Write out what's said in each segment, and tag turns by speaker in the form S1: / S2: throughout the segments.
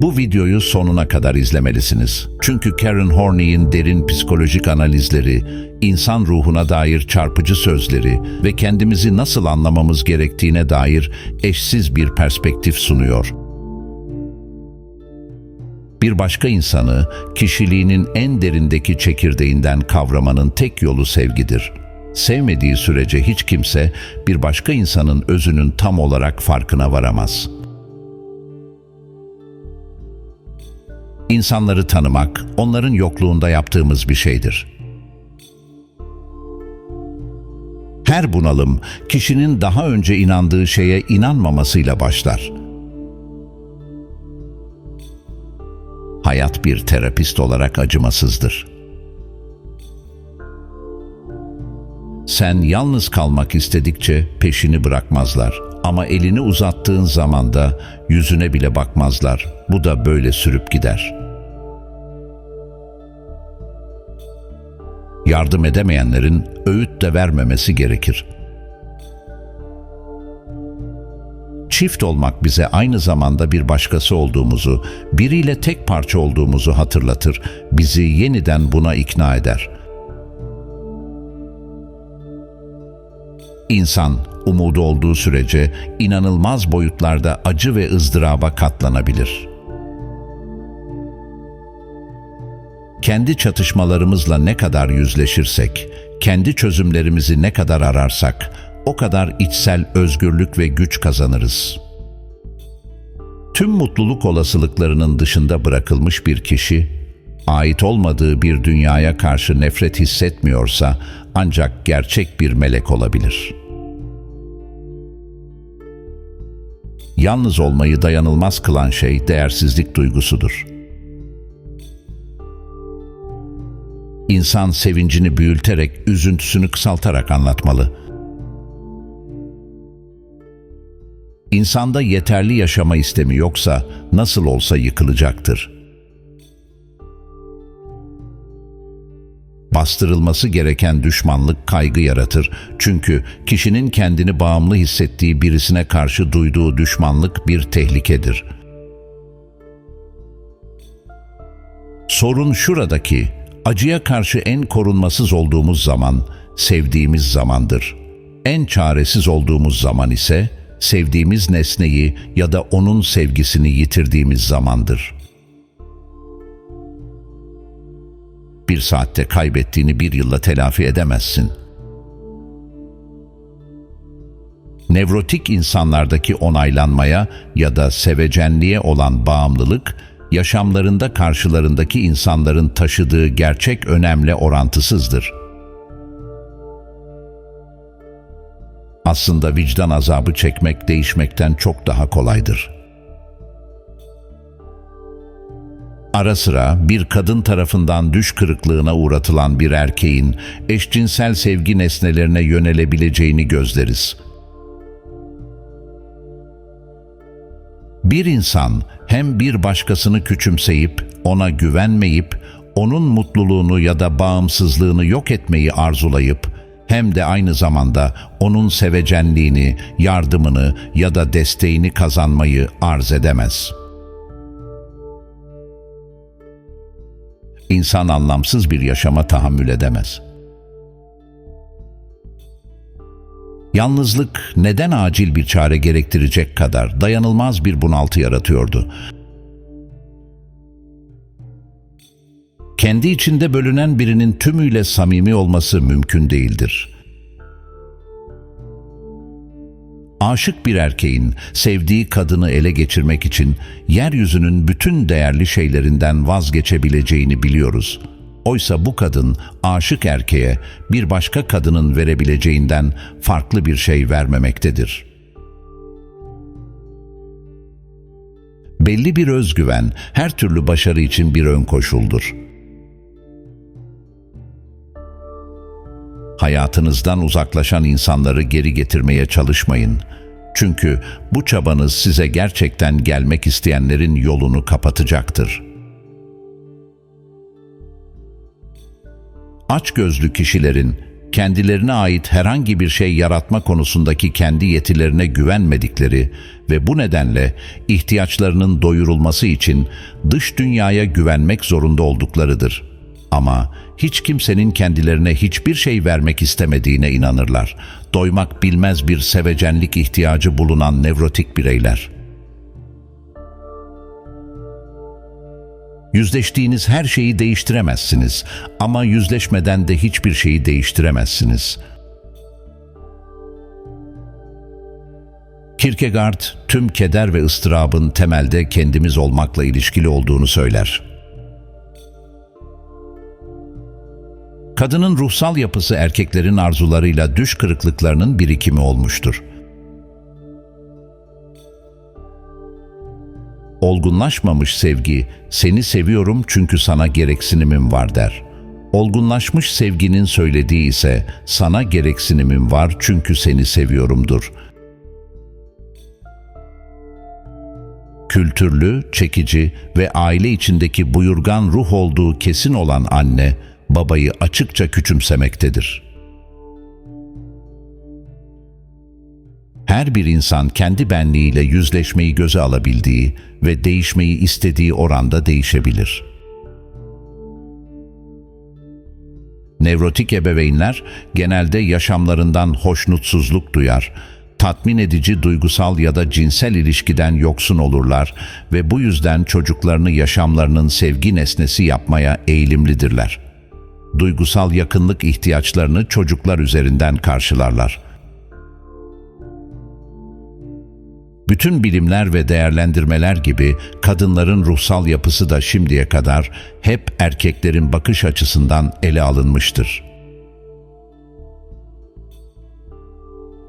S1: Bu videoyu sonuna kadar izlemelisiniz. Çünkü Karen Horney'in derin psikolojik analizleri, insan ruhuna dair çarpıcı sözleri ve kendimizi nasıl anlamamız gerektiğine dair eşsiz bir perspektif sunuyor. Bir başka insanı kişiliğinin en derindeki çekirdeğinden kavramanın tek yolu sevgidir. Sevmediği sürece hiç kimse bir başka insanın özünün tam olarak farkına varamaz. İnsanları tanımak, onların yokluğunda yaptığımız bir şeydir. Her bunalım, kişinin daha önce inandığı şeye inanmamasıyla başlar. Hayat bir terapist olarak acımasızdır. Sen yalnız kalmak istedikçe peşini bırakmazlar. Ama elini uzattığın zaman da yüzüne bile bakmazlar. Bu da böyle sürüp gider. Yardım edemeyenlerin öğüt de vermemesi gerekir. Çift olmak bize aynı zamanda bir başkası olduğumuzu, biriyle tek parça olduğumuzu hatırlatır, bizi yeniden buna ikna eder. İnsan, umudu olduğu sürece inanılmaz boyutlarda acı ve ızdıraba katlanabilir. Kendi çatışmalarımızla ne kadar yüzleşirsek, kendi çözümlerimizi ne kadar ararsak, o kadar içsel özgürlük ve güç kazanırız. Tüm mutluluk olasılıklarının dışında bırakılmış bir kişi, ait olmadığı bir dünyaya karşı nefret hissetmiyorsa ancak gerçek bir melek olabilir. Yalnız olmayı dayanılmaz kılan şey değersizlik duygusudur. İnsan sevincini büyülterek, üzüntüsünü kısaltarak anlatmalı. İnsanda yeterli yaşama istemi yoksa nasıl olsa yıkılacaktır.'' bastırılması gereken düşmanlık kaygı yaratır. Çünkü kişinin kendini bağımlı hissettiği birisine karşı duyduğu düşmanlık bir tehlikedir. Sorun şuradaki, acıya karşı en korunmasız olduğumuz zaman, sevdiğimiz zamandır. En çaresiz olduğumuz zaman ise, sevdiğimiz nesneyi ya da onun sevgisini yitirdiğimiz zamandır.'' bir saatte kaybettiğini bir yılda telafi edemezsin. Nevrotik insanlardaki onaylanmaya ya da sevecenliğe olan bağımlılık, yaşamlarında karşılarındaki insanların taşıdığı gerçek önemle orantısızdır. Aslında vicdan azabı çekmek değişmekten çok daha kolaydır.'' Ara sıra bir kadın tarafından düş kırıklığına uğratılan bir erkeğin eşcinsel sevgi nesnelerine yönelebileceğini gözleriz. Bir insan hem bir başkasını küçümseyip, ona güvenmeyip, onun mutluluğunu ya da bağımsızlığını yok etmeyi arzulayıp, hem de aynı zamanda onun sevecenliğini, yardımını ya da desteğini kazanmayı arz edemez.'' İnsan anlamsız bir yaşama tahammül edemez. Yalnızlık neden acil bir çare gerektirecek kadar dayanılmaz bir bunaltı yaratıyordu. Kendi içinde bölünen birinin tümüyle samimi olması mümkün değildir.'' Aşık bir erkeğin sevdiği kadını ele geçirmek için yeryüzünün bütün değerli şeylerinden vazgeçebileceğini biliyoruz. Oysa bu kadın aşık erkeğe bir başka kadının verebileceğinden farklı bir şey vermemektedir. Belli bir özgüven her türlü başarı için bir ön koşuldur. Hayatınızdan uzaklaşan insanları geri getirmeye çalışmayın. Çünkü bu çabanız size gerçekten gelmek isteyenlerin yolunu kapatacaktır. Aç gözlü kişilerin kendilerine ait herhangi bir şey yaratma konusundaki kendi yetilerine güvenmedikleri ve bu nedenle ihtiyaçlarının doyurulması için dış dünyaya güvenmek zorunda olduklarıdır. Ama hiç kimsenin kendilerine hiçbir şey vermek istemediğine inanırlar. Doymak bilmez bir sevecenlik ihtiyacı bulunan nevrotik bireyler. Yüzleştiğiniz her şeyi değiştiremezsiniz ama yüzleşmeden de hiçbir şeyi değiştiremezsiniz. Kierkegaard, tüm keder ve ıstırabın temelde kendimiz olmakla ilişkili olduğunu söyler. Kadının ruhsal yapısı erkeklerin arzularıyla düş kırıklıklarının birikimi olmuştur. Olgunlaşmamış sevgi, seni seviyorum çünkü sana gereksinimim var der. Olgunlaşmış sevginin söylediği ise sana gereksinimim var çünkü seni seviyorumdur. Kültürlü, çekici ve aile içindeki buyurgan ruh olduğu kesin olan anne, babayı açıkça küçümsemektedir.'' Her bir insan kendi benliğiyle yüzleşmeyi göze alabildiği ve değişmeyi istediği oranda değişebilir. Nevrotik ebeveynler genelde yaşamlarından hoşnutsuzluk duyar, tatmin edici duygusal ya da cinsel ilişkiden yoksun olurlar ve bu yüzden çocuklarını yaşamlarının sevgi nesnesi yapmaya eğilimlidirler. Duygusal yakınlık ihtiyaçlarını çocuklar üzerinden karşılarlar. Bütün bilimler ve değerlendirmeler gibi kadınların ruhsal yapısı da şimdiye kadar hep erkeklerin bakış açısından ele alınmıştır.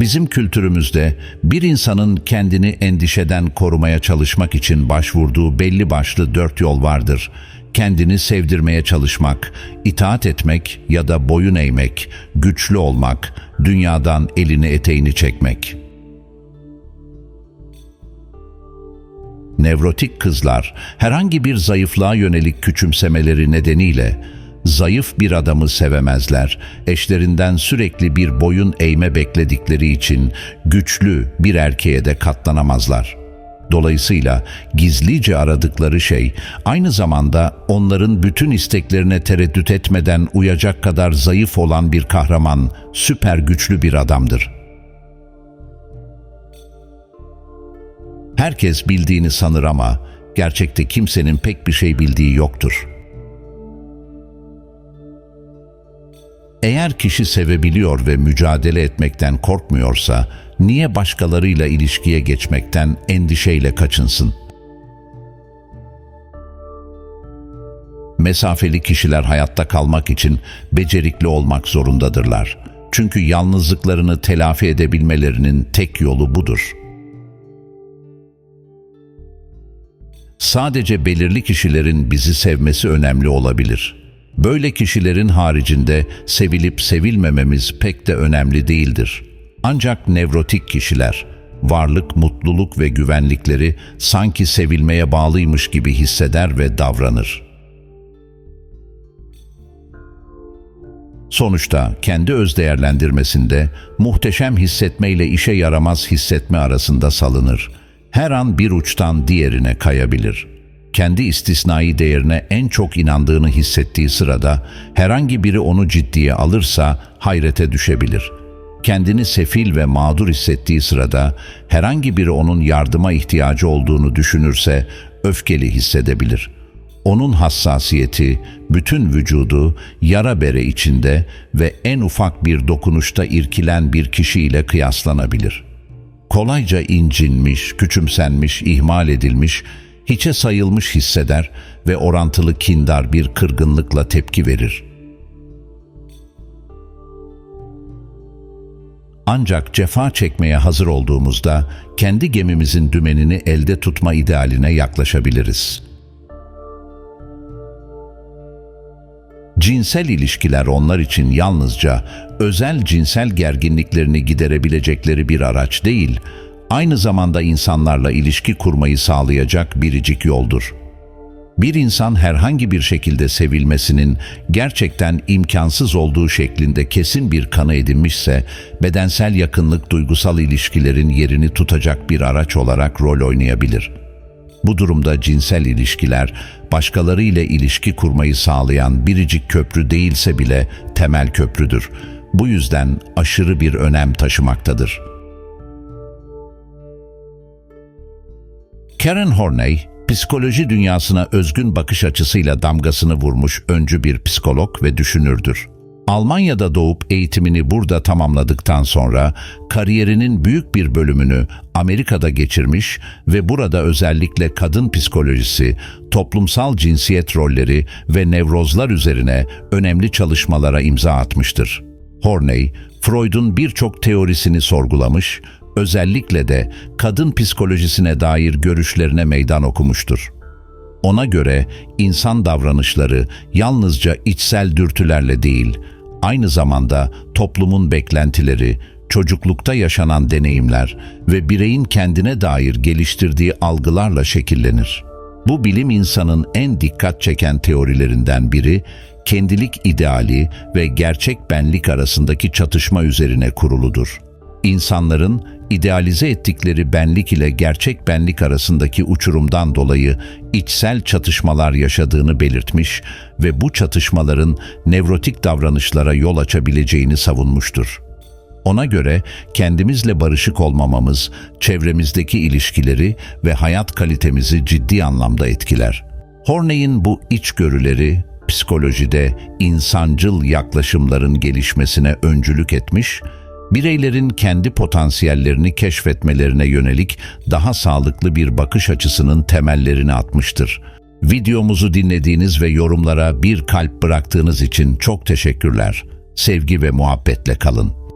S1: Bizim kültürümüzde bir insanın kendini endişeden korumaya çalışmak için başvurduğu belli başlı dört yol vardır. Kendini sevdirmeye çalışmak, itaat etmek ya da boyun eğmek, güçlü olmak, dünyadan elini eteğini çekmek.'' Nevrotik kızlar herhangi bir zayıflığa yönelik küçümsemeleri nedeniyle zayıf bir adamı sevemezler. Eşlerinden sürekli bir boyun eğme bekledikleri için güçlü bir erkeğe de katlanamazlar. Dolayısıyla gizlice aradıkları şey aynı zamanda onların bütün isteklerine tereddüt etmeden uyacak kadar zayıf olan bir kahraman, süper güçlü bir adamdır.'' Herkes bildiğini sanır ama gerçekte kimsenin pek bir şey bildiği yoktur. Eğer kişi sevebiliyor ve mücadele etmekten korkmuyorsa, niye başkalarıyla ilişkiye geçmekten endişeyle kaçınsın? Mesafeli kişiler hayatta kalmak için becerikli olmak zorundadırlar. Çünkü yalnızlıklarını telafi edebilmelerinin tek yolu budur.'' Sadece belirli kişilerin bizi sevmesi önemli olabilir. Böyle kişilerin haricinde sevilip sevilmememiz pek de önemli değildir. Ancak nevrotik kişiler, varlık, mutluluk ve güvenlikleri sanki sevilmeye bağlıymış gibi hisseder ve davranır. Sonuçta kendi özdeğerlendirmesinde muhteşem hissetme ile işe yaramaz hissetme arasında salınır her an bir uçtan diğerine kayabilir. Kendi istisnai değerine en çok inandığını hissettiği sırada herhangi biri onu ciddiye alırsa hayrete düşebilir. Kendini sefil ve mağdur hissettiği sırada herhangi biri onun yardıma ihtiyacı olduğunu düşünürse öfkeli hissedebilir. Onun hassasiyeti, bütün vücudu yara bere içinde ve en ufak bir dokunuşta irkilen bir kişiyle kıyaslanabilir.'' Kolayca incinmiş, küçümsenmiş, ihmal edilmiş, hiçe sayılmış hisseder ve orantılı kindar bir kırgınlıkla tepki verir. Ancak cefa çekmeye hazır olduğumuzda kendi gemimizin dümenini elde tutma idealine yaklaşabiliriz.'' Cinsel ilişkiler onlar için yalnızca özel cinsel gerginliklerini giderebilecekleri bir araç değil, aynı zamanda insanlarla ilişki kurmayı sağlayacak biricik yoldur. Bir insan herhangi bir şekilde sevilmesinin gerçekten imkansız olduğu şeklinde kesin bir kanı edinmişse, bedensel yakınlık duygusal ilişkilerin yerini tutacak bir araç olarak rol oynayabilir. Bu durumda cinsel ilişkiler, başkaları ile ilişki kurmayı sağlayan biricik köprü değilse bile temel köprüdür. Bu yüzden aşırı bir önem taşımaktadır. Karen Horney, psikoloji dünyasına özgün bakış açısıyla damgasını vurmuş öncü bir psikolog ve düşünürdür. Almanya'da doğup eğitimini burada tamamladıktan sonra kariyerinin büyük bir bölümünü Amerika'da geçirmiş ve burada özellikle kadın psikolojisi, toplumsal cinsiyet rolleri ve nevrozlar üzerine önemli çalışmalara imza atmıştır. Horney, Freud'un birçok teorisini sorgulamış, özellikle de kadın psikolojisine dair görüşlerine meydan okumuştur. Ona göre insan davranışları yalnızca içsel dürtülerle değil, aynı zamanda toplumun beklentileri, çocuklukta yaşanan deneyimler ve bireyin kendine dair geliştirdiği algılarla şekillenir. Bu bilim insanın en dikkat çeken teorilerinden biri, kendilik ideali ve gerçek benlik arasındaki çatışma üzerine kuruludur. İnsanların idealize ettikleri benlik ile gerçek benlik arasındaki uçurumdan dolayı içsel çatışmalar yaşadığını belirtmiş ve bu çatışmaların nevrotik davranışlara yol açabileceğini savunmuştur. Ona göre kendimizle barışık olmamamız, çevremizdeki ilişkileri ve hayat kalitemizi ciddi anlamda etkiler. Horney'in bu içgörüleri, psikolojide insancıl yaklaşımların gelişmesine öncülük etmiş, bireylerin kendi potansiyellerini keşfetmelerine yönelik daha sağlıklı bir bakış açısının temellerini atmıştır. Videomuzu dinlediğiniz ve yorumlara bir kalp bıraktığınız için çok teşekkürler. Sevgi ve muhabbetle kalın.